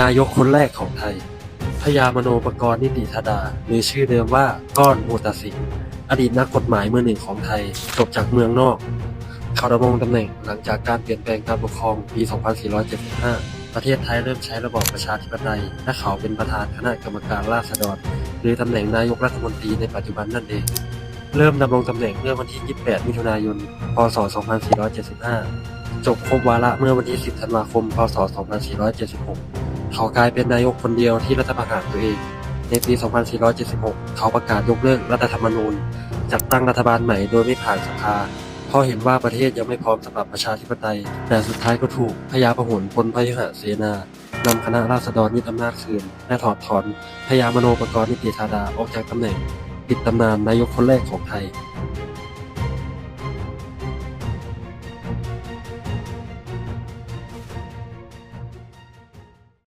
นายกคนแรกของไทยพญามโนปกรณ์นิติธดา หรือชื่อเดิมว่าก้อนมูตสิงอดีตนักกฎหมายมือหนึ่งของไทย จบจากเมืองนอก เขาดำรงตำแหน่งหลังจากการเปลี่ยนแปลงการปกครองปี 2475 ประเทศไทยเริ่มใช้ระบอบประชาธิปไตย และเขาเป็นประธานคณะกรรมการราษฎร หรือตำแหน่งนายกรัฐมนตรีในปัจจุบันนั่นเอง เริ่มดำรงตำแหน่งเมื่อวันที่ 28 มิถุนายน พศ 2475 จบครบวาระเมื่อวันที่ 10 ธันวาคม พศ 2476 เขากลายเป็นนายกคนเดียวที่รัฐประหารตัวเอง ในปี 2476 เขาประกาศยกเลิกรัฐธรรมนูญ จัดตั้งรัฐบาลใหม่โดยไม่ผ่านสภาเพราะเห็นว่าประเทศยังไม่พร้อมสำหรับประชาธิปไตย แต่สุดท้ายก็ถูกพญาพหลพลพยุหเสนานำคณะราษฎรยึดอำนาจคืน และถอดถอนพญามโนปกรณ์นิติธาดาออกจากตำแหน่งปิดตำนานนายกคนแรกของไทย